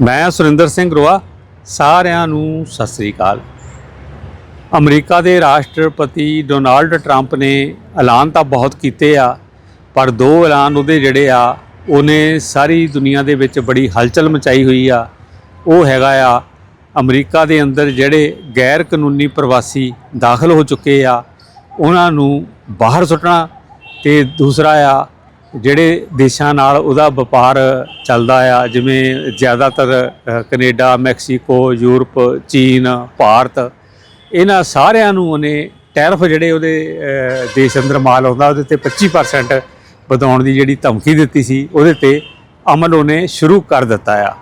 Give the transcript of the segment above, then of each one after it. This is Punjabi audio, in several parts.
ਮੈਂ ਸੁਰਿੰਦਰ ਸਿੰਘ ਰੋਆ, ਸਾਰਿਆਂ ਨੂੰ ਸਤਿ ਸ੍ਰੀ ਅਕਾਲ। ਅਮਰੀਕਾ ਦੇ ਰਾਸ਼ਟਰਪਤੀ ਡੋਨਾਲਡ ਟਰੰਪ ਨੇ ਐਲਾਨ ਤਾਂ ਬਹੁਤ ਕੀਤੇ ਆ, ਪਰ ਦੋ ਐਲਾਨ ਉਹਦੇ ਜਿਹੜੇ ਆ, ਉਹਨੇ ਸਾਰੀ ਦੁਨੀਆ ਦੇ ਵਿੱਚ ਬੜੀ ਹਲਚਲ ਮਚਾਈ ਹੋਈ ਆ। ਉਹ ਹੈਗਾ ਆ, ਅਮਰੀਕਾ ਦੇ ਅੰਦਰ ਜਿਹੜੇ ਗੈਰ ਕਾਨੂੰਨੀ ਪ੍ਰਵਾਸੀ ਦਾਖਲ ਹੋ ਚੁੱਕੇ ਆ, ਉਹਨਾਂ ਨੂੰ ਬਾਹਰ ਸੁੱਟਣਾ ਤੇ ਦੂਸਰਾ ਆ ਜਿਹੜੇ ਦੇਸ਼ਾਂ ਨਾਲ ਉਹਦਾ ਵਪਾਰ ਚੱਲਦਾ ਆ ਜਿਵੇਂ ਜ਼ਿਆਦਾਤਰ ਅ, ਕੈਨੇਡਾ ਮੈਕਸੀਕੋ ਯੂਰਪ ਚੀਨ ਭਾਰਤ ਇਹਨਾਂ ਸਾਰਿਆਂ ਨੂੰ ਉਹਨੇ ਟੈਰਫ ਜਿਹੜੇ ਉਹਦੇ ਦੇਸ਼ ਅੰਦਰ ਮਾਲ ਆਉਂਦਾ ਉਹਦੇ ਤੇ 25% ਵਧਾਉਣ ਦੀ ਜਿਹੜੀ ਧਮਕੀ ਦਿੱਤੀ ਸੀ ਉਹਦੇ ਤੇ ਅਮਲ ਉਹਨੇ ਸ਼ੁਰੂ ਕਰ ਦਿੱਤਾ ਆ।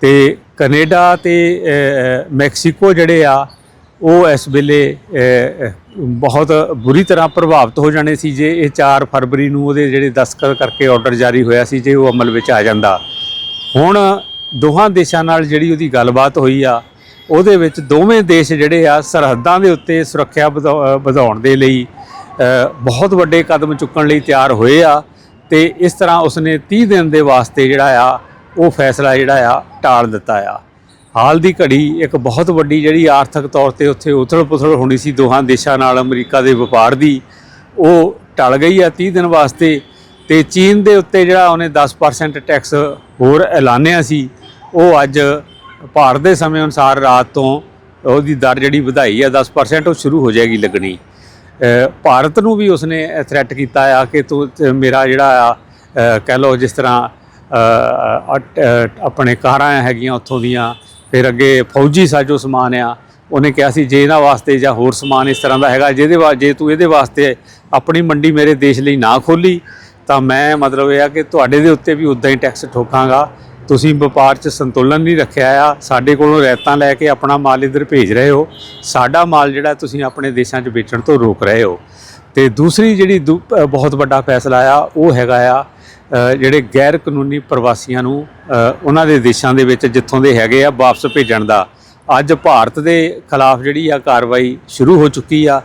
ਤੇ ਕੈਨੇਡਾ ਤੇ ਮੈਕਸੀਕੋ ਜਿਹੜੇ ਆ ਉਹ ਇਸ ਵੇਲੇ ਬਹੁਤ ਬੁਰੀ ਤਰ੍ਹਾਂ ਪ੍ਰਭਾਵਿਤ ਹੋ ਜਾਣੇ ਸੀ ਜੇ ਇਹ 4 ਫਰਵਰੀ ਨੂੰ ਉਹਦੇ ਜਿਹੜੇ ਦਸਤਖਤ ਕਰਕੇ ਆਰਡਰ ਜਾਰੀ ਹੋਇਆ ਸੀ ਜੇ ਉਹ ਅਮਲ ਵਿੱਚ ਆ ਜਾਂਦਾ। ਹੁਣ ਦੋਹਾਂ ਦੇਸ਼ਾਂ ਨਾਲ ਜਿਹੜੀ ਉਹਦੀ ਗੱਲਬਾਤ ਹੋਈ ਆ, ਉਹਦੇ ਵਿੱਚ ਦੋਵੇਂ ਦੇਸ਼ ਜਿਹੜੇ ਆ ਸਰਹੱਦਾਂ ਦੇ ਉੱਤੇ ਸੁਰੱਖਿਆ ਵਧਾ- ਵਧਾਉਣ ਦੇ ਲਈ ਬਹੁਤ ਵੱਡੇ ਕਦਮ ਚੁੱਕਣ ਲਈ ਤਿਆਰ ਹੋਏ ਆ ਤੇ ਇਸ ਤਰ੍ਹਾਂ ਉਸਨੇ 30 ਦਿਨ ਦੇ ਵਾਸਤੇ ਜਿਹੜਾ ਆ, ਉਹ ਫੈਸਲਾ ਜਿਹੜਾ ਆ, ਟਾਲ ਦਿੱਤਾ ਆ। ਹਾਲ ਦੀ ਘੜੀ ਇੱਕ ਬਹੁਤ ਵੱਡੀ ਜਿਹੜੀ ਆਰਥਿਕ ਤੌਰ ਤੇ ਉੱਥੇ ਉਥਲ-ਪੁਥਲ ਹੋਣੀ ਸੀ, ਦੋਹਾਂ ਦੇਸ਼ਾਂ ਨਾਲ, ਅਮਰੀਕਾ ਦੇ ਵਪਾਰ ਦੀ, ਉਹ ਟਲ ਗਈ ਆ 30 ਦਿਨ ਵਾਸਤੇ ਤੇ ਚੀਨ ਦੇ ਉੱਤੇ ਜਿਹੜਾ ਉਹਨੇ 10% ਟੈਕਸ ਹੋਰ ਐਲਾਨਿਆ ਸੀ, ਉਹ ਅੱਜ ਭਾਰਤ ਦੇ ਸਮੇਂ ਅਨੁਸਾਰ ਰਾਤ ਤੋਂ ਉਹਦੀ ਦਰ ਜਿਹੜੀ ਵਧਾਈ ਆ 10% ਉਹ ਸ਼ੁਰੂ ਹੋ ਜਾਏਗੀ ਲੱਗਣੀ। ਭਾਰਤ ਨੂੰ ਵੀ ਉਸਨੇ ਥ੍ਰੈਟ ਕੀਤਾ ਆ ਕਿ ਤੂੰ ਮੇਰਾ ਜਿਹੜਾ ਆ ਕਹਿ ਲਓ ਜਿਸ ਤਰ੍ਹਾਂ ਆਪਣੇ ਕਾਰਾਂ ਹੈਗੀਆਂ ਉੱਥੋਂ ਦੀਆਂ ਫਿਰ ਅੱਗੇ ਫੌਜੀ ਸਾਜੋ ਸਮਾਨ ਆ, ਉਹਨੇ ਕਿਹਾ ਸੀ ਜੇ ਇਹਨਾਂ ਵਾਸਤੇ ਜਾਂ ਹੋਰ ਸਮਾਨ ਇਸ ਤਰ੍ਹਾਂ ਦਾ ਹੈਗਾ, ਜਿਹਦੇ ਵਾ, ਜੇ ਤੂੰ ਇਹਦੇ ਵਾਸਤੇ ਆਪਣੀ ਮੰਡੀ ਮੇਰੇ ਦੇਸ਼ ਲਈ ਨਾ ਖੋਲੀ ਤਾਂ ਮੈਂ ਮਤਲਬ ਇਹ ਆ ਕਿ ਤੁਹਾਡੇ ਦੇ ਉੱਤੇ ਵੀ ਉਦਾਂ ਹੀ ਟੈਕਸ ਠੋਕਾਂਗਾ। ਤੁਸੀਂ ਵਪਾਰ 'ਚ ਸੰਤੁਲਨ ਨਹੀਂ ਰੱਖਿਆ ਆ, ਸਾਡੇ ਕੋਲੋਂ ਰੈਤਾਂ ਲੈ ਕੇ ਆਪਣਾ ਮਾਲ ਇੱਧਰ ਭੇਜ ਰਹੇ ਹੋ। ਸਾਡਾ ਮਾਲ ਜਿਹੜਾ ਤੁਸੀਂ ਆਪਣੇ ਦੇਸ਼ਾਂ 'ਚ ਵੇਚਣ ਤੋਂ ਰੋਕ ਰਹੇ ਹੋ। ਤੇ ਦੂਸਰੀ ਜਿਹੜੀ ਦੂ- ਬਹੁਤ ਵੱਡਾ ਫੈਸਲਾ ਆ, ਉਹ ਹੈਗਾ ਆ ਜਿਹੜੇ ਗੈਰ ਕਾਨੂੰਨੀ ਪ੍ਰਵਾਸੀਆਂ ਨੂੰ ਉਹਨਾਂ ਦੇ ਦੇਸ਼ਾਂ ਦੇ ਵਿੱਚ ਜਿੱਥੋਂ ਦੇ ਹੈਗੇ ਆ ਵਾਪਸ ਭੇਜਣ ਦਾ, ਅੱਜ ਭਾਰਤ ਦੇ ਖਿਲਾਫ ਜਿਹੜੀ ਆ ਕਾਰਵਾਈ ਸ਼ੁਰੂ ਹੋ ਚੁੱਕੀ ਆ।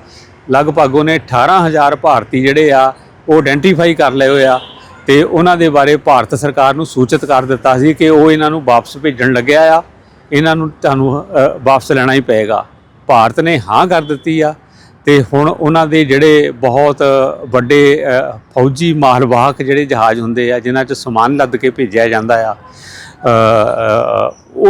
ਲਗਭਗ ਉਹਨੇ 18000 ਭਾਰਤੀ ਜਿਹੜੇ ਆ, ਉਹ ਆਇਡੈਂਟੀਫਾਈ ਕਰ ਲਏ ਹੋਏ ਆ ਤੇ ਉਹਨਾਂ ਦੇ ਬਾਰੇ ਭਾਰਤ ਸਰਕਾਰ ਨੂੰ ਸੂਚਿਤ ਕਰ ਦਿੱਤਾ ਸੀ ਕਿ ਉਹ ਇਹਨਾਂ ਨੂੰ ਵਾਪਸ ਭੇਜਣ ਲੱਗਿਆ ਆ। ਇਹਨਾਂ ਨੂੰ ਤੁਹਾਨੂੰ ਵਾਪਸ ਲੈਣਾ ਹੀ ਪਏਗਾ। ਭਾਰਤ ਨੇ ਹਾਂ ਕਰ ਦਿੱਤੀ ਆ। ਤੇ ਹੁਣ ਉਹਨਾਂ ਦੇ ਜਿਹੜੇ ਬਹੁਤ ਵੱਡੇ ਫੌਜੀ ਮਾਲਵਾਹਕ ਜਿਹੜੇ ਜਹਾਜ਼ ਹੁੰਦੇ ਆ, ਜਿਨ੍ਹਾਂ 'ਚ ਸਮਾਨ ਲੱਦ ਕੇ ਭੇਜਿਆ ਜਾਂਦਾ ਆ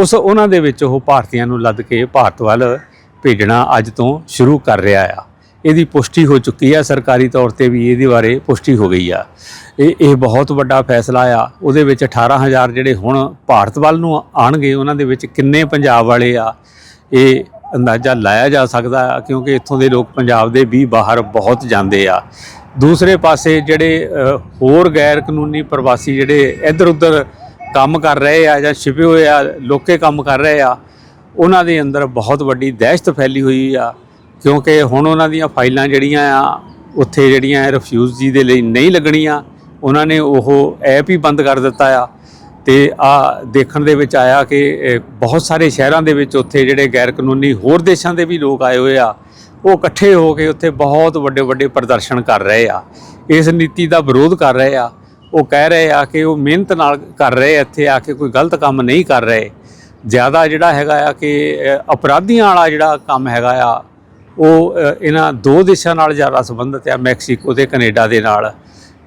ਉਸ ਉਹਨਾਂ ਦੇ ਵਿੱਚ ਉਹ ਭਾਰਤੀਆਂ ਨੂੰ ਲੱਦ ਕੇ ਭਾਰਤ ਵੱਲ ਭੇਜਣਾ ਅੱਜ ਤੋਂ ਸ਼ੁਰੂ ਕਰ ਰਿਹਾ ਆ। ਇਹਦੀ ਪੁਸ਼ਟੀ ਹੋ ਚੁੱਕੀ ਆ, ਸਰਕਾਰੀ ਤੌਰ ਤੇ ਵੀ ਇਹਦੇ ਬਾਰੇ ਪੁਸ਼ਟੀ ਹੋ ਗਈ ਆ। ਇਹ ਇਹ ਬਹੁਤ ਵੱਡਾ ਫੈਸਲਾ ਆ। ਉਹਦੇ ਵਿੱਚ 18000 ਜਿਹੜੇ ਹੁਣ ਭਾਰਤ ਵੱਲ ਨੂੰ ਆਣਗੇ ਉਹਨਾਂ ਦੇ ਵਿੱਚ ਕਿੰਨੇ ਪੰਜਾਬ ਵਾਲੇ ਆ, ਇਹ ਅੰਦਾਜ਼ਾ ਲਾਇਆ ਜਾ ਸਕਦਾ ਆ ਕਿਉਂਕਿ ਇੱਥੋਂ ਦੇ ਲੋਕ ਪੰਜਾਬ ਦੇ ਵੀ ਬਾਹਰ ਬਹੁਤ ਜਾਂਦੇ ਆ। ਦੂਸਰੇ ਪਾਸੇ ਜਿਹੜੇ ਹੋਰ ਗੈਰ ਕਾਨੂੰਨੀ ਪ੍ਰਵਾਸੀ ਜਿਹੜੇ ਇੱਧਰ ਉੱਧਰ ਕੰਮ ਕਰ ਰਹੇ ਆ ਜਾਂ ਛਿਪੇ ਹੋਏ ਆ, ਲੋਕੇ ਕੰਮ ਕਰ ਰਹੇ ਆ, ਉਹਨਾਂ ਦੇ ਅੰਦਰ ਬਹੁਤ ਵੱਡੀ ਦਹਿਸ਼ਤ ਫੈਲੀ ਹੋਈ ਆ। ਕਿਉਂਕਿ ਹੁਣ ਉਹਨਾਂ ਦੀਆਂ ਫਾਈਲਾਂ ਜਿਹੜੀਆਂ ਆ, ਉੱਥੇ ਜਿਹੜੀਆਂ ਰਿਫਿਊਜੀ ਦੇ ਲਈ ਨਹੀਂ ਲੱਗਣੀਆਂ, ਉਹਨਾਂ ਨੇ ਉਹ ਐਪ ਹੀ ਬੰਦ ਕਰ ਦਿੱਤਾ ਆ। ਤੇ ਆ ਦੇਖਣ ਦੇ ਵਿੱਚ ਆਇਆ ਕਿ ਬਹੁਤ ਸਾਰੇ ਸ਼ਹਿਰਾਂ ਦੇ ਵਿੱਚ ਉੱਥੇ ਜਿਹੜੇ ਗੈਰ ਕਾਨੂੰਨੀ ਹੋਰ ਦੇਸ਼ਾਂ ਦੇ ਵੀ ਲੋਕ ਆਏ ਹੋਏ ਆ, ਉਹ ਇਕੱਠੇ ਹੋ ਕੇ ਉੱਥੇ ਬਹੁਤ ਵੱਡੇ ਵੱਡੇ ਪ੍ਰਦਰਸ਼ਨ ਕਰ ਰਹੇ ਆ। ਇਸ ਨੀਤੀ ਦਾ ਵਿਰੋਧ ਕਰ ਰਹੇ ਆ। ਉਹ ਕਹਿ ਰਹੇ ਆ ਕਿ ਉਹ ਮਿਹਨਤ ਨਾਲ ਕਰ ਰਹੇ ਇੱਥੇ ਆ ਕੇ ਕੋਈ ਗਲਤ ਕੰਮ ਨਹੀਂ ਕਰ ਰਹੇ। ਜ਼ਿਆਦਾ ਜਿਹੜਾ ਹੈਗਾ ਆ ਕਿ ਅਪਰਾਧੀਆਂ ਵਾਲਾ ਜਿਹੜਾ ਕੰਮ ਹੈਗਾ ਆ, ਉਹ ਇਹਨਾਂ ਦੋ ਦੇਸ਼ਾਂ ਨਾਲ ਜ਼ਿਆਦਾ ਸੰਬੰਧਿਤ ਆ, ਮੈਕਸੀਕੋ ਤੇ ਕੈਨੇਡਾ ਦੇ ਨਾਲ।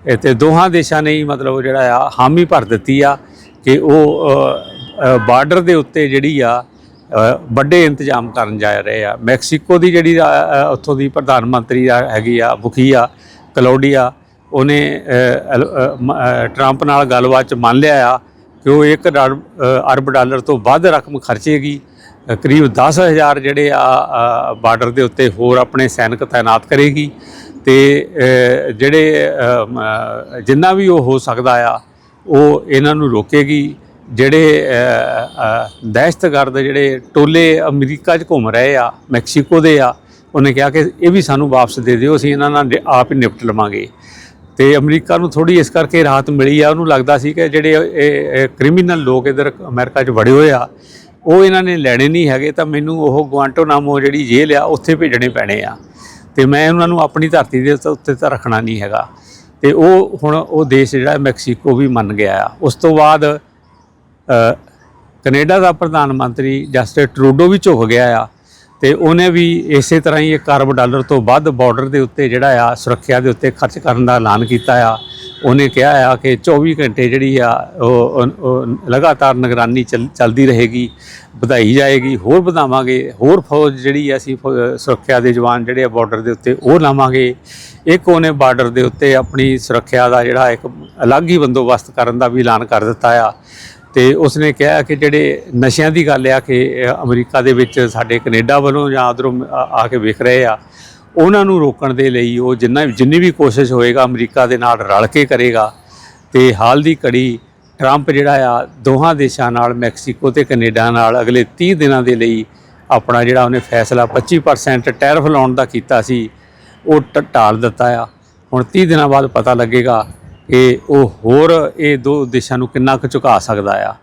ਇਹ ਤੇ ਦੋਹਾਂ ਦੇਸ਼ਾਂ ਨੇ ਹੀ ਮਤਲਬ ਜਿਹੜਾ ਆ ਹਾਮੀ ਭਰ ਦਿੱਤੀ ਆ। ਕਿ ਉਹ ਬਾਰਡਰ ਦੇ ਉੱਤੇ ਜਿਹੜੀ ਆ ਵੱਡੇ ਇੰਤਜ਼ਾਮ ਕਰਨ ਜਾ ਰਹੇ ਆ। ਮੈਕਸੀਕੋ ਦੀ ਜਿਹੜੀ ਉੱਥੋਂ ਦੀ ਪ੍ਰਧਾਨ ਮੰਤਰੀ ਆ ਹੈਗੀ ਆ ਬੁਖੀਆ ਕਲੌਡੀਆ ਉਹਨੇ ਟਰੰਪ ਨਾਲ ਗੱਲਬਾਤ ਚ ਮੰਨ ਲਿਆ ਆ ਕਿ ਉਹ 1 ਅਰਬ ਡਾਲਰ ਤੋਂ ਵੱਧ ਰਕਮ ਖਰਚੇਗੀ। ਅ, ਕਰੀਬ 10000 ਜਿਹੜੇ ਆ ਬਾਰਡਰ ਦੇ ਉੱਤੇ ਹੋਰ ਆਪਣੇ ਸੈਨਿਕ ਤਾਇਨਾਤ ਕਰੇਗੀ ਤੇ ਜਿਹੜੇ ਜਿੰਨਾ ਵੀ ਉਹ ਹੋ ਸਕਦਾ ਆ ਉਹ ਇਹਨਾਂ ਨੂੰ ਰੋਕੇਗੀ ਜਿਹੜੇ ਅ, ਅ, ਦਹਿਸ਼ਤਗਰਦ ਜਿਹੜੇ ਟੋਲੇ ਅਮਰੀਕਾ 'ਚ ਘੁੰਮ ਰਹੇ ਆ ਮੈਕਸੀਕੋ ਦੇ ਆ ਉਹਨੇ ਕਿਹਾ ਕਿ ਇਹ ਵੀ ਸਾਨੂੰ ਵਾਪਸ ਦੇ ਦਿਓ ਅਸੀਂ ਇਹਨਾਂ ਨਾਲ ਆਪ ਹੀ ਨਿਪਟ ਲਵਾਂਗੇ। ਤੇ ਅਮਰੀਕਾ ਨੂੰ ਥੋੜੀ ਇਸ ਕਰਕੇ ਰਾਹਤ ਮਿਲੀ ਆ ਉਹਨੂੰ ਲੱਗਦਾ ਸੀ ਕਿ ਜਿਹੜੇ ਇਹ ਕ੍ਰਿਮੀਨਲ ਲੋਕ ਇਧਰ ਅਮਰੀਕਾ 'ਚ ਵੜੇ ਹੋਏ ਆ ਉਹ ਇਹਨਾਂ ਨੇ ਲੈਣੇ ਨਹੀਂ ਹੈਗੇ ਤਾਂ ਮੈਨੂੰ ਉਹ ਗੁਆਂਟੋਨਾਮੋ ਜਿਹੜੀ ਜੇਲ੍ਹ ਆ ਉੱਥੇ ਭੇਜਣੇ ਪੈਣੇ ਆ। ਤੇ ਮੈਂ ਉਹਨਾਂ ਨੂੰ ਆਪਣੀ ਧਰਤੀ ਦੇ ਉੱਤੇ- ਉੱਤੇ ਤਾਂ ਰੱਖਣਾ ਨਹੀਂ ਹੈਗਾ। ਤੇ ਉਹ ਹੁਣ ਉਹ ਦੇਸ਼ ਜਿਹੜਾ ਮੈਕਸੀਕੋ ਵੀ ਮੰਨ ਗਿਆ ਆ। ਉਸ ਤੋਂ ਬਾਅਦ ਅ, ਕੈਨੇਡਾ ਦਾ ਪ੍ਰਧਾਨ ਮੰਤਰੀ ਜਸਟਿਨ ਟਰੂਡੋ ਵੀ ਝੁਕ ਗਿਆ ਆ ਤੇ ਉਹਨੇ ਵੀ ਇਸੇ ਤਰ੍ਹਾਂ ਹੀ 1 ਅਰਬ ਡਾਲਰ ਤੋਂ ਵੱਧ ਬਾਰਡਰ ਦੇ ਉੱਤੇ ਜਿਹੜਾ ਆ ਸੁਰੱਖਿਆ ਦੇ ਉੱਤੇ ਖਰਚ ਕਰਨ ਦਾ ਐਲਾਨ ਕੀਤਾ ਆ। ਉਹਨੇ ਕਿਹਾ ਆ ਕਿ 24 ਘੰਟੇ ਜਿਹੜੀ ਆ ਉਹ ਲਗਾਤਾਰ ਨਿਗਰਾਨੀ ਚੱਲ- ਚੱਲਦੀ ਰਹੇਗੀ ਵਧਾਈ ਜਾਏਗੀ ਹੋਰ ਵਧਾਵਾਂਗੇ ਹੋਰ ਫੌਜ ਜਿਹੜੀ ਅਸੀਂ ਫੌ- ਸੁਰੱਖਿਆ ਦੇ ਜਵਾਨ ਜਿਹੜੇ ਆ ਬਾਰਡਰ ਦੇ ਉੱਤੇ ਉਹ ਲਾਵਾਂਗੇ। ਇੱਕ ਉਹਨੇ ਬਾਰਡਰ ਦੇ ਉੱਤੇ ਆਪਣੀ ਸੁਰੱਖਿਆ ਦਾ ਜਿਹੜਾ ਇੱਕ ਅਲੱਗ ਹੀ ਬੰਦੋਬਸਤ ਕਰਨ ਦਾ ਵੀ ਐਲਾਨ ਕਰ ਦਿੱਤਾ ਆ। ਤੇ ਉਸਨੇ ਕਿਹਾ ਕਿ ਜਿਹੜੇ ਨਸ਼ਿਆਂ ਦੀ ਗੱਲ ਆ ਕਿ ਅਮਰੀਕਾ ਦੇ ਵਿੱਚ ਸਾਡੇ ਕੈਨੇਡਾ ਵੱਲੋਂ ਜਾਂ ਉਧਰੋਂ ਆ ਕੇ ਵਿਖ ਰਹੇ ਆ, ਉਹਨਾਂ ਨੂੰ ਰੋਕਣ ਦੇ ਲਈ ਉਹ ਜਿੰਨਾ ਜਿੰਨੀ ਵੀ ਕੋਸ਼ਿਸ਼ ਹੋਏਗਾ ਅਮਰੀਕਾ ਦੇ ਨਾਲ ਰਲ ਕੇ ਕਰੇਗਾ। ਤੇ ਹਾਲ ਦੀ ਘੜੀ ਟਰੰਪ ਜਿਹੜਾ ਆ, ਦੋਹਾਂ ਦੇਸ਼ਾਂ ਨਾਲ, ਮੈਕਸੀਕੋ ਤੇ ਕੈਨੇਡਾ ਨਾਲ ਅਗਲੇ 30 ਦਿਨਾਂ ਦੇ ਲਈ ਆਪਣਾ ਜਿਹੜਾ ਉਹਨੇ ਫੈਸਲਾ 25% ਟੈਰਫ ਲਾਉਣ ਦਾ ਕੀਤਾ ਸੀ। ਉਹ ਟਾਲ ਦਿੱਤਾ ਆ। ਹੁਣ 30 ਦਿਨਾਂ ਬਾਅਦ ਪਤਾ ਲੱਗੇਗਾ ਕਿ ਉਹ ਹੋਰ ਇਹ ਦੋ ਦੇਸ਼ਾਂ ਨੂੰ ਕਿੰਨਾ ਕੁ ਝੁਕਾ ਸਕਦਾ ਆ।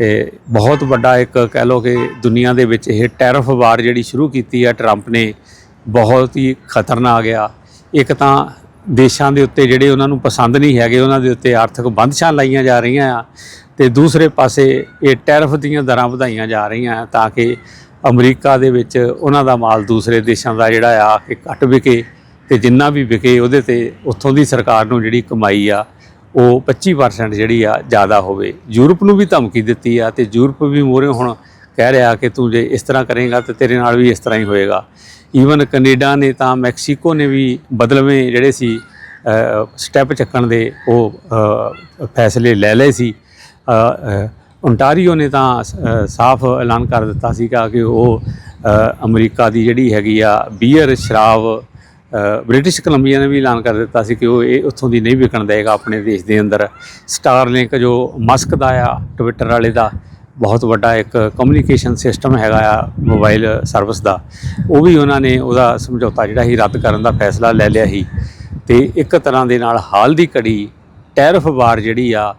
ਇਹ ਬਹੁਤ ਵੱਡਾ ਇੱਕ ਕਹਿ ਲਓ ਕਿ ਦੁਨੀਆ ਦੇ ਵਿੱਚ ਇਹ ਟੈਰਫ ਵਾਰ ਜਿਹੜੀ ਸ਼ੁਰੂ ਕੀਤੀ ਆ ਟਰੰਪ ਨੇ, ਬਹੁਤ ਹੀ ਖਤਰਨਾਕ ਆ। ਇੱਕ ਤਾਂ ਦੇਸ਼ਾਂ ਦੇ ਉੱਤੇ ਜਿਹੜੇ ਉਹਨਾਂ ਨੂੰ ਪਸੰਦ ਨਹੀਂ ਹੈਗੇ, ਉਹਨਾਂ ਦੇ ਉੱਤੇ ਆਰਥਿਕ ਬੰਦਸ਼ਾਂ ਲਾਈਆਂ ਜਾ ਰਹੀਆਂ ਆ ਤੇ ਦੂਸਰੇ ਪਾਸੇ ਇਹ ਟੈਰਫ ਦੀਆਂ ਦਰਾਂ ਵਧਾਈਆਂ ਜਾ ਰਹੀਆਂ ਆ ਤਾਂ ਕਿ ਅਮਰੀਕਾ ਦੇ ਵਿੱਚ ਉਹਨਾਂ ਦਾ ਮਾਲ ਦੂਸਰੇ ਦੇਸ਼ਾਂ ਦਾ ਜਿਹੜਾ ਆ ਕਿ ਘੱਟ ਵਿਕੇ। ਤੇ ਜਿੰਨਾ ਵੀ ਵਿਕੇ ਉਹਦੇ ਤੇ ਉੱਥੋਂ ਦੀ ਸਰਕਾਰ ਨੂੰ ਜਿਹੜੀ ਕਮਾਈ ਆ, ਉਹ 25% ਜਿਹੜੀ ਆ ਜ਼ਿਆਦਾ ਹੋਵੇ। ਯੂਰਪ ਨੂੰ ਵੀ ਧਮਕੀ ਦਿੱਤੀ ਆ ਤੇ ਯੂਰਪ ਵੀ ਮੋਰੇ ਹੁਣ ਕਹਿ ਰਿਹਾ ਕਿ ਤੂੰ ਜੇ ਇਸ ਤਰ੍ਹਾਂ ਕਰੇਗਾ ਤੇ ਤੇਰੇ ਨਾਲ ਵੀ ਇਸ ਤਰ੍ਹਾਂ ਹੀ ਹੋਏਗਾ। ਈਵਨ ਕੈਨੇਡਾ ਨੇ ਤਾਂ ਮੈਕਸੀਕੋ ਨੇ ਵੀ ਬਦਲਵੇਂ ਜਿਹੜੇ ਸੀ ਸਟੈਪ ਚੱਕਣ ਦੇ ਉਹ ਫੈਸਲੇ ਲੈ ਲਏ ਸੀ। ਓਨਟਾਰੀਓ ਨੇ ਤਾਂ ਸਾਫ਼ ਐਲਾਨ ਕਰ ਦਿੱਤਾ ਸੀਗਾ ਕਿ ਉਹ ਅਮਰੀਕਾ ਦੀ ਜਿਹੜੀ ਹੈਗੀ ਆ ਬੀਅਰ ਸ਼ਰਾਬ ਬ੍ਰਿਟਿਸ਼ ਕੋਲੰਬੀਆ ਨੇ ਵੀ ਐਲਾਨ ਕਰ ਦਿੱਤਾ ਸੀ ਕਿ ਉਹ ਇਹ ਉੱਥੋਂ ਦੀ ਨਹੀਂ ਵਿਕਣ ਦੇਗਾ ਆਪਣੇ ਦੇਸ਼ ਦੇ ਅੰਦਰ। ਸਟਾਰਲਿੰਕ ਜੋ ਮਸਕ ਦਾ ਆ ਟਵਿੱਟਰ ਵਾਲੇ ਦਾ, ਬਹੁਤ ਵੱਡਾ ਇੱਕ ਕਮਿਊਨੀਕੇਸ਼ਨ ਸਿਸਟਮ ਹੈਗਾ ਆ ਮੋਬਾਈਲ ਸਰਵਿਸ ਦਾ। ਉਹ ਵੀ ਉਹਨਾਂ ਨੇ ਉਹਦਾ ਸਮਝੌਤਾ ਜਿਹੜਾ ਸੀ ਰੱਦ ਕਰਨ ਦਾ ਫੈਸਲਾ ਲੈ ਲਿਆ ਸੀ। ਤੇ ਇੱਕ ਤਰ੍ਹਾਂ ਦੇ ਨਾਲ ਹਾਲ ਦੀ ਘੜੀ ਟੈਰਫ ਵਾਰ ਜਿਹੜੀ ਆ,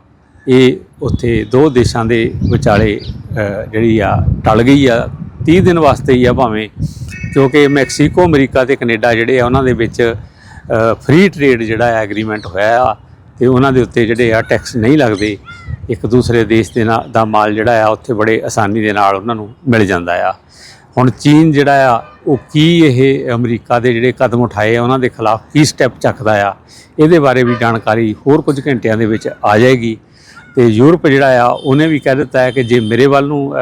ਇਹ ਉੱਥੇ ਦੋ ਦੇਸ਼ਾਂ ਦੇ ਵਿਚਾਲੇ ਜਿਹੜੀ ਆ, ਟਲ ਗਈ ਆ। 30 ਦਿਨ ਵਾਸਤੇ ਹੀ ਆ ਭਾਵੇਂ ਕਿਉਂਕਿ ਮੈਕਸੀਕੋ, ਅਮਰੀਕਾ ਤੇ ਕੈਨੇਡਾ ਜਿਹੜੇ ਆ, ਉਹਨਾਂ ਦੇ ਵਿੱਚ ਫ੍ਰੀ ਟ੍ਰੇਡ ਜਿਹੜਾ ਹੈ ਐਗਰੀਮੈਂਟ ਹੋਇਆ ਆ, ਤੇ ਉਹਨਾਂ ਦੇ ਉੱਤੇ ਜਿਹੜੇ ਆ ਟੈਕਸ ਨਹੀਂ ਲੱਗਦੇ, ਇੱਕ ਦੂਸਰੇ ਦੇਸ਼ ਦੇ ਨਾਲ, ਦਾ ਮਾਲ ਜਿਹੜਾ ਆ, ਉੱਥੇ ਬੜੇ ਆਸਾਨੀ ਦੇ ਨਾਲ ਉਹਨਾਂ ਨੂੰ ਮਿਲ ਜਾਂਦਾ ਆ। ਹੁਣ ਚੀਨ ਜਿਹੜਾ ਆ, ਉਹ ਕੀ ਇਹ ਅਮਰੀਕਾ ਦੇ ਜਿਹੜੇ ਕਦਮ ਉਠਾਏ ਆ, ਉਹਨਾਂ ਦੇ ਖਿਲਾਫ ਕੀ ਸਟੈਪ ਚੱਕਦਾ ਆ, ਇਹਦੇ ਬਾਰੇ ਵੀ ਜਾਣਕਾਰੀ ਹੋਰ ਕੁਝ ਘੰਟਿਆਂ ਦੇ ਵਿੱਚ ਆ ਜਾਏਗੀ। ਤੇ ਯੂਰਪ ਜਿਹੜਾ ਆ, ਉਹਨੇ ਵੀ ਕਹਿ ਦਿੱਤਾ ਹੈ ਕਿ ਜੇ ਮੇਰੇ ਵੱਲ ਨੂੰ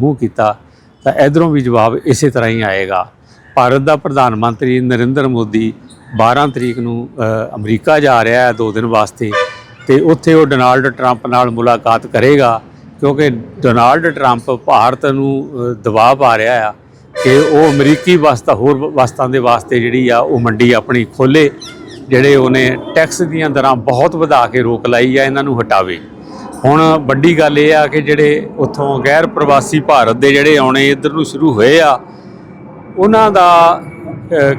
ਮੂੰਹ ਕੀਤਾ ਤਾਂ ਇਧਰੋਂ ਵੀ ਜਵਾਬ ਇਸੇ ਤਰ੍ਹਾਂ ਹੀ ਆਏਗਾ। ਭਾਰਤ ਦਾ ਪ੍ਰਧਾਨ ਮੰਤਰੀ ਨਰਿੰਦਰ ਮੋਦੀ 12 ਤਰੀਕ ਨੂੰ ਅਮਰੀਕਾ ਜਾ ਰਿਹਾ ਹੈ 2 ਦਿਨ ਵਾਸਤੇ ਤੇ ਉੱਥੇ ਉਹ ਡੋਨਾਲਡ ਟਰੰਪ ਨਾਲ ਮੁਲਾਕਾਤ ਕਰੇਗਾ ਕਿਉਂਕਿ ਡੋਨਾਲਡ ਟਰੰਪ ਭਾਰਤ ਨੂੰ ਦਬਾਅ ਪਾ ਰਿਹਾ ਆ ਕਿ ਉਹ ਅਮਰੀਕੀ ਵਸਤਾਂ, ਹੋਰ ਵਸਤਾਂ ਦੇ ਵਾਸਤੇ ਜਿਹੜੀ ਆ ਉਹ ਮੰਡੀ ਆਪਣੀ ਖੋਲੇ ਜਿਹੜੇ ਉਹਨੇ ਟੈਕਸ ਦੀਆਂ ਦਰਾਂ ਬਹੁਤ ਵਧਾ ਕੇ ਰੋਕ ਲਾਈ ਆ, ਇਹਨਾਂ ਨੂੰ ਹਟਾਵੇ। ਹੁਣ ਵੱਡੀ ਗੱਲ ਇਹ ਆ ਕਿ ਜਿਹੜੇ ਉੱਥੋਂ ਗੈਰ ਪ੍ਰਵਾਸੀ ਭਾਰਤ ਦੇ ਜਿਹੜੇ ਆਉਣੇ ਇੱਧਰ ਨੂੰ ਸ਼ੁਰੂ ਹੋਏ ਆ, ਉਹਨਾਂ ਦਾ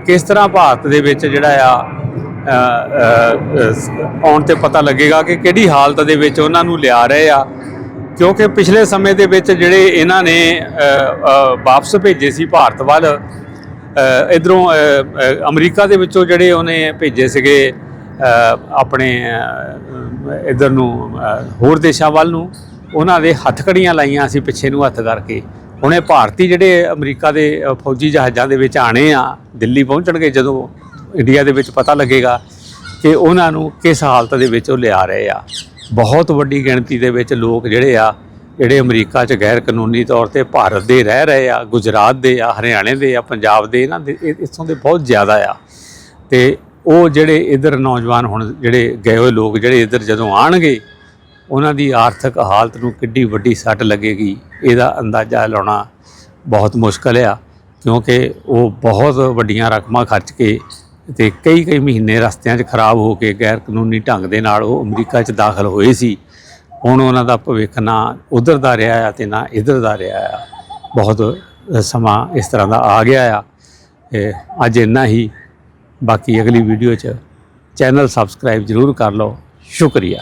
ਕਿਸ ਤਰ੍ਹਾਂ ਭਾਰਤ ਦੇ ਵਿੱਚ ਜਿਹੜਾ ਆ ਆਉਣ ਤੇ ਪਤਾ ਲੱਗੇਗਾ ਕਿ ਕਿਹੜੀ ਹਾਲਤ ਦੇ ਵਿੱਚ ਉਹਨਾਂ ਨੂੰ ਲਿਆ ਰਹੇ ਆ। ਕਿਉਂਕਿ ਪਿਛਲੇ ਸਮੇਂ ਦੇ ਵਿੱਚ ਜਿਹੜੇ ਇਹਨਾਂ ਨੇ ਵਾਪਸ ਭੇਜੇ ਸੀ ਭਾਰਤ ਵੱਲ ਇਧਰੋਂ ਅਮਰੀਕਾ ਦੇ ਵਿੱਚੋਂ ਜਿਹੜੇ ਉਹਨੇ ਭੇਜੇ ਸੀਗੇ ਆਪਣੇ ਇਧਰ ਨੂੰ ਹੋਰ ਦੇਸ਼ਾਂ ਵੱਲ ਨੂੰ, ਉਹਨਾਂ ਦੇ ਹੱਥਕੜੀਆਂ ਲਾਈਆਂ ਅਸੀਂ ਪਿੱਛੇ ਨੂੰ ਹੱਥ ਕਰਕੇ। ਹੁਣੇ ਭਾਰਤੀ ਜਿਹੜੇ ਅਮਰੀਕਾ ਦੇ ਫੌਜੀ ਜਹਾਜ਼ਾਂ ਦੇ ਵਿੱਚ ਆਣੇ ਆ, ਦਿੱਲੀ ਪਹੁੰਚਣਗੇ ਜਦੋਂ ਇੰਡੀਆ ਦੇ ਵਿੱਚ ਪਤਾ ਲੱਗੇਗਾ ਕਿ ਉਹਨਾਂ ਨੂੰ ਕਿਸ ਹਾਲਤ ਦੇ ਵਿੱਚ ਉਹ ਲਿਆ ਰਹੇ ਆ। ਬਹੁਤ ਵੱਡੀ ਗਿਣਤੀ ਦੇ ਵਿੱਚ ਲੋਕ ਜਿਹੜੇ ਆ, ਜਿਹੜੇ ਅਮਰੀਕਾ 'ਚ ਗੈਰ ਕਾਨੂੰਨੀ ਤੌਰ ਤੇ ਭਾਰਤ ਦੇ ਰਹਿ ਰਹੇ ਆ, ਗੁਜਰਾਤ ਦੇ ਆ, ਹਰਿਆਣੇ ਦੇ ਆ, ਪੰਜਾਬ ਦੇ, ਇਹਨਾਂ ਦੇ, ਇਹ- ਇੱਥੋਂ ਦੇ ਬਹੁਤ ਜ਼ਿਆਦਾ ਆ। ਤੇ ਉਹ ਜਿਹੜੇ ਇਧਰ ਨੌਜਵਾਨ ਹੁਣ ਜਿਹੜੇ ਗਏ ਹੋਏ ਲੋਕ ਜਿਹੜੇ ਇਧਰ ਜਦੋਂ ਆਣਗੇ ਉਹਨਾਂ ਦੀ ਆਰਥਿਕ ਹਾਲਤ ਨੂੰ ਕਿੱਡੀ ਵੱਡੀ ਸੱਟ ਲੱਗੇਗੀ। ਇਹਦਾ ਅੰਦਾਜ਼ਾ ਲਾਉਣਾ ਬਹੁਤ ਮੁਸ਼ਕਲ ਆ, ਕਿਉਂਕਿ ਉਹ ਬਹੁਤ ਵੱਡੀਆਂ ਰਕਮਾਂ ਖਰਚ ਕੇ ਤੇ ਕਈ ਕਈ ਮਹੀਨੇ ਰਸਤਿਆਂ 'ਚ ਖਰਾਬ ਹੋ ਕੇ ਗੈਰ ਕਾਨੂੰਨੀ ਢੰਗ ਦੇ ਨਾਲ ਉਹ ਅਮਰੀਕਾ 'ਚ ਦਾਖਲ ਹੋਏ ਸੀ। ਹੁਣ ਉਹਨਾਂ ਦਾ ਭਵਿੱਖ ਨਾ ਉਧਰ ਦਾ ਰਿਹਾ ਆ ਤੇ ਨਾ ਇਧਰ ਦਾ ਰਿਹਾ ਆ। ਬਹੁਤ ਸਮਾਂ ਇਸ ਤਰ੍ਹਾਂ ਦਾ ਆ ਗਿਆ ਆ। ਅੱਜ ਇੰਨਾ ਹੀ। ਬਾਕੀ ਅਗਲੀ ਵੀਡੀਓ 'ਚ ਚੈਨਲ ਸਬਸਕ੍ਰਾਈਬ ਜ਼ਰੂਰ ਕਰ ਲਓ। ਸ਼ੁਕਰੀਆ।